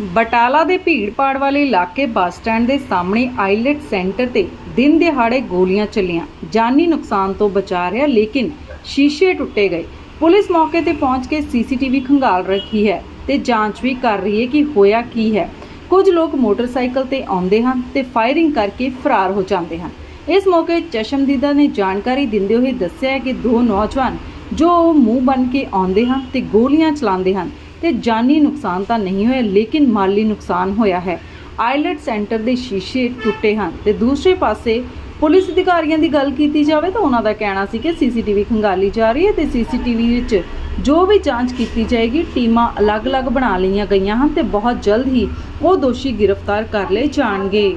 ਬਟਾਲਾ ਦੇ ਭੀੜਪਾੜ ਵਾਲੇ ਇਲਾਕੇ ਬੱਸ ਸਟੈਂਡ ਦੇ ਸਾਹਮਣੇ ਆਈਲੈਟ ਸੈਂਟਰ ਤੇ ਦਿਨ ਦਿਹਾੜੇ ਗੋਲੀਆਂ ਚੱਲੀਆਂ। ਜਾਨੀ ਨੁਕਸਾਨ ਤੋਂ ਬਚਾ ਰਿਹਾ, ਲੇਕਿਨ ਸ਼ੀਸ਼ੇ ਟੁੱਟੇ ਗਏ। ਪੁਲਿਸ ਮੌਕੇ ਤੇ ਪਹੁੰਚ ਕੇ ਸੀਸੀਟੀਵੀ ਖੰਗਾਲ ਰੱਖੀ ਹੈ ਤੇ ਜਾਂਚ ਵੀ ਕਰ ਰਹੀ ਹੈ ਕਿ ਹੋਇਆ ਕੀ ਹੈ। ਕੁਝ ਲੋਕ ਮੋਟਰਸਾਈਕਲ ਤੇ ਆਉਂਦੇ ਹਨ ਤੇ ਫਾਇਰਿੰਗ ਕਰਕੇ ਫਰਾਰ ਹੋ ਜਾਂਦੇ ਹਨ। ਇਸ ਮੌਕੇ ਚਸ਼ਮਦੀਦਾ ਨੇ ਜਾਣਕਾਰੀ ਦਿੰਦੇ ਹੋਏ ਦੱਸਿਆ ਹੈ ਕਿ ਦੋ ਨੌਜਵਾਨ ਜੋ ਮੂੰਹ ਬਨ ਕੇ ਆਉਂਦੇ ਹਨ ਤੇ ਗੋਲੀਆਂ ਚਲਾਉਂਦੇ ਹਨ ਤੇ ਜਾਨੀ ਨੁਕਸਾਨ ਤਾਂ ਨਹੀਂ ਹੋਇਆ, ਲੇਕਿਨ ਮਾਲੀ ਨੁਕਸਾਨ ਹੋਇਆ ਹੈ। ਆਈਲੈਟ ਸੈਂਟਰ ਦੇ ਸ਼ੀਸ਼ੇ ਟੁੱਟੇ ਹਨ ਤੇ ਦੂਸਰੇ ਪਾਸੇ ਪੁਲਿਸ ਅਧਿਕਾਰੀਆਂ ਦੀ ਗੱਲ ਕੀਤੀ ਜਾਵੇ ਤਾਂ ਉਹਨਾਂ ਦਾ ਕਹਿਣਾ ਸੀ ਕਿ ਸੀਸੀਟੀਵੀ ਖੰਗਾਲੀ ਜਾ ਰਹੀ ਹੈ ਤੇ ਸੀਸੀਟੀਵੀ ਵਿੱਚ ਜੋ ਵੀ ਜਾਂਚ ਕੀਤੀ ਜਾਏਗੀ, ਟੀਮਾਂ ਅਲੱਗ-ਅਲੱਗ ਬਣਾ ਲਈਆਂ ਗਈਆਂ ਹਨ ਤੇ ਬਹੁਤ ਜਲਦ ਹੀ ਉਹ ਦੋਸ਼ੀ ਗ੍ਰਿਫਤਾਰ ਕਰ ਲਏ ਜਾਣਗੇ।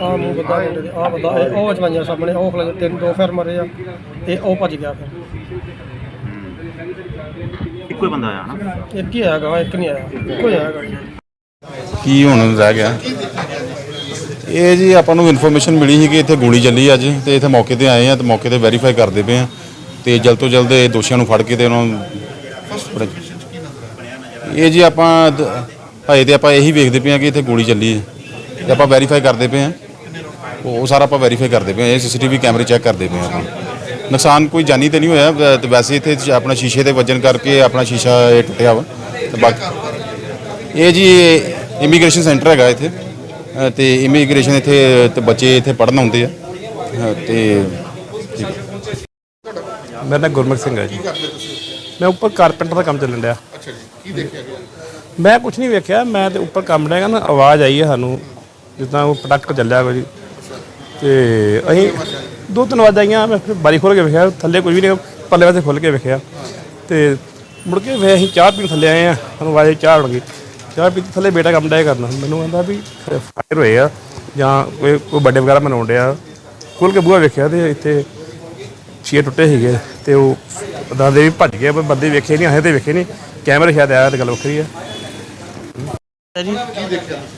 ਆ ਮੂੰਹ ਬੱਦਾ ਮੁੰਡੇ ਦੇ ਆ ਬੰਦਾ ਇਹ- ਉਹ ਚਲਾਈਆਂ ਸਾਹਮਣੇ ਉਹ ਖਲੇ ਤਿੰਨ ਦੋ ਫੇਰ ਮਰੇ ਆ ਤੇ ਉਹ ਭੱਜ ਗਿਆ ਫਿਰ। ਇੱਕੋ ਹੀ ਬੰਦਾ ਆਇਆ ਨਾ? ਇੱਕ ਹੀ ਆਇਆ ਗਾ ਇੱਕ ਨਹੀਂ ਆਇਆ ਇੱਕੋ ਹੀ ਆਇਆ ਗਾ। ਕੀ ਹੁਣ ਰਹਿ ਗਿਆ? ਇਹ ਜੀ ਆਪਾਂ ਨੂੰ ਇਨਫੋਰਮੇਸ਼ਨ ਮਿਲੀ ਸੀ ਕਿ ਇੱਥੇ ਗੋਲੀ ਚੱਲੀ ਅੱਜ ਤੇ ਇੱਥੇ ਮੌਕੇ ਤੇ ਆਏ ਆ ਤੇ ਮੌਕੇ ਤੇ ਵੈਰੀਫਾਈ ਕਰਦੇ ਪਏ ਆ ਤੇ ਜਲਦ ਤੋਂ ਜਲਦ ਇਹ ਦੋਸ਼ੀਆਂ ਨੂੰ ਫੜ ਕੇ ਤੇ ਉਹਨਾਂ ਨੂੰ ਇਹ ਜੀ ਆਪਾਂ ਹਜੇ ਤੇ ਆਪਾਂ ਇਹੀ ਵੇਖਦੇ ਪਏ ਆ ਕਿ ਇੱਥੇ ਗੋਲੀ ਚੱਲੀ ਹੈ ਤੇ ਆਪਾਂ ਵੈਰੀਫਾਈ ਕਰਦੇ ਪਏ ਆ ਉਹ ਸਾਰਾ ਆਪਾਂ ਵੈਰੀਫਾਈ ਕਰਦੇ ਪਏ ਆ ਇਹ ਸੀਸੀਟੀਵੀ ਕੈਮਰੇ ਚੈੱਕ ਕਰਦੇ ਪਏ ਆ ਆਪਾਂ। ਨੁਕਸਾਨ ਕੋਈ ਜਾਨੀ ਤੇ ਨਹੀਂ ਹੋਇਆ। ਵ- ਤੇ ਵੈਸੇ ਇੱਥੇ ਆਪਣਾ ਸ਼ੀਸ਼ੇ ਤੇ ਵੱਜਣ ਕਰਕੇ ਆਪਣਾ ਸ਼ੀਸ਼ਾ ਇਹ ਟੁੱਟਿਆ ਵਾ। ਤੇ ਬਾਕੀ ਇਹ ਜੀ ਇਮੀਗ੍ਰੇਸ਼ਨ ਸੈਂਟਰ ਹੈਗਾ ਇੱਥੇ। ਅ, ਤੇ ਇਮੀਗ੍ਰੇਸ਼ਨ ਇੱਥੇ ਤੇ ਬੱਚੇ ਇੱਥੇ ਪੜਨ ਆਉਂਦੇ ਆ। ਅ, ਤੇ ਮੇਰਾ ਨਾਮ ਗੁਰਮੁਖ ਸਿੰਘ ਹੈ ਜੀ। ਮੈਂ ਉੱਪਰ ਕਾਰਪੈਂਟਰ ਦਾ ਕੰਮ ਚੱਲਣ ਡਿਆ। ਅੱਛਾ ਜੀ ਕੀ ਦੇਖਿਆ ਗਿਆ? ਮੈਂ ਕੁਝ ਨਹੀਂ ਵੇਖਿਆ। ਮੈਂ ਤੇ ਉੱਪਰ ਕੰਮ ਡਿਆ ਨਾ ਆਵਾਜ਼ ਆਈ ਹੈ ਸਾਨੂੰ। ਜਿੱਦਾਂ ਉਹ ਪ੍ਰੋਡਕਟ ਚੱਲਿਆ ਕੋਈ। ਤੇ ਅਸੀਂ ਦੋ ਤਿੰਨ ਵਾਰ ਆਈਆਂ ਮੈਂ ਫਿਰ ਬਾਰੀ ਖੋਲ ਕੇ ਵੇਖਿਆ, ਥੱਲੇ ਕੁਝ ਵੀ ਨਹੀਂ ਪੱਲੇ ਵਾਸਤੇ ਖੋਲ ਕੇ ਵੇਖਿਆ। ਤੇ ਮੁੜ ਕੇ ਵੇ ਅਸੀਂ ਚਾਹ ਪੀਣ ਥੱਲੇ ਆਏ ਆ ਸਾਨੂੰ ਆਵਾਜ਼ ਚਾਹ ਬਣ ਗਈ। ਚਾਹ ਪੀਤੀ, ਥੱਲੇ ਬੇਟਾ ਕੰਮ ਡਿਆ ਕਰਨਾ। ਮੈਨੂੰ ਕਹਿੰਦਾ ਵੀ ਫਾਇਰ ਹੋਏ ਆ, ਜਾਂ ਕੋਈ ਕੋਈ ਵੱਡੇ ਵਗੈਰਾ ਮਨਾਉਣ ਡਿਆ। ਖੋਲ ਕੇ ਬੂਹਾ ਵੇਖਿਆ ਤੇ ਇੱਥੇ ਛੇ ਟੁੱਟੇ ਸੀਗੇ ਤੇ ਉਹ, ਦਾਦੇ ਵੀ ਭੱਜ ਗਏ, ਪਰ ਬੰਦੇ ਵੇਖੇ ਨਹੀਂ ਆਏ ਤੇ ਵੇਖੇ ਨਹੀਂ। ਕੈਮਰੇ ਸ਼ਾਇਦ ਆਇਆ ਤੇ ਗੱਲ ਵੱਖਰੀ ਆ। ਜੀ।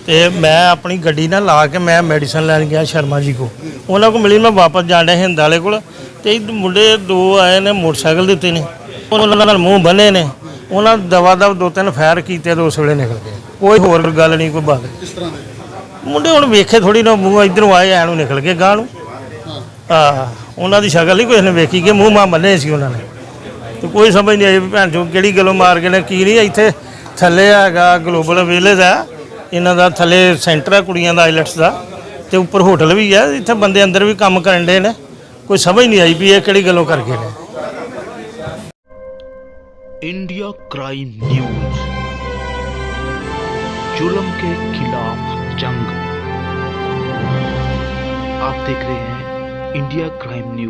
ਤੇ ਮੈਂ ਆਪਣੀ ਗੱਡੀ ਨਾਲ ਲਾ ਕੇ ਮੈਂ ਮੈਡੀਸਨ ਲੈਣ ਗਿਆ ਸ਼ਰਮਾ ਜੀ ਕੋ ਉਹਨਾਂ ਕੋ ਮਿਲੀ ਮੈਂ ਵਾਪਸ ਜਾਣ ਡਿਆ ਹਿੰਦ ਵਾਲੇ ਕੋਲ। ਤੇ ਇਹ ਮੁੰਡੇ ਦੋ ਆਏ ਨੇ ਮੋਟਰਸਾਈਕਲ ਦੇ ਉੱਤੇ ਨੇ। ਉਹਨਾਂ ਨਾਲ ਮੂੰਹ ਬੰਨੇ ਨੇ। ਉਹਨਾਂ ਦਵਾ ਦਵ ਦੋ ਤਿੰਨ ਫਾਇਰ ਕੀਤੇ ਤੇ ਉਸ ਵੇਲੇ ਨਿਕਲ ਗਏ। ਕੋਈ ਹੋਰ ਗੱਲ ਨਹੀਂ ਕੋਈ ਬਾਤ ਕਿਸ ਤਰ੍ਹਾਂ ਦੇ? ਮੁੰਡੇ ਹੁਣ ਵੇਖੇ ਥੋੜੀ ਨਾ ਮੂੰਹ ਇਧਰੋਂ ਆਏ ਐ ਨੂੰ ਨਿਕਲ ਗਏ ਗਾਂ ਨੂੰ। ਆ ਉਹਨਾਂ ਦੀ ਸ਼ਕਲ ਨਹੀਂ ਕਿਸੇ ਨੇ ਵੇਖੀ ਕਿ ਮੂੰਹ ਮਾ ਬੰਨੇ ਸੀ ਉਹਨਾਂ ਨੇ। ਤੇ ਕੋਈ ਸਮਝ ਨਹੀਂ ਆਈ ਭੈਣ ਚੋ ਕਿਹੜੀ ਗੱਲੋਂ ਮਾਰ ਕੇ ਨੇ ਕੀ ਨਹੀਂ ਇੱਥੇ ਥੱਲੇ ਹੈਗਾ ਗਲੋਬਲ ਵਿਲੇਜ ਆ ਇਹਨਾਂ ਦਾ ਥੱਲੇ ਸੈਂਟਰ ਆ ਕੁੜੀਆਂ ਦਾ ਆਈਲੈਟਸ ਦਾ ਤੇ ਉੱਪਰ ਹੋਟਲ ਵੀ ਆ ਇੱਥੇ ਬੰਦੇ ਅੰਦਰ ਵੀ ਕੰਮ ਕਰਨ ਦੇ ਨੇ ਕੋਈ ਸਮਝ ਨਹੀਂ ਆਈ ਵੀ ਇਹ ਕਿਹੜੀ ਗੱਲੋਂ ਕਰ ਗਏ ਨੇ इंडिया क्राइम न्यूज जुल्म के खिलाफ जंग आप देख रहे हैं इंडिया क्राइम न्यूज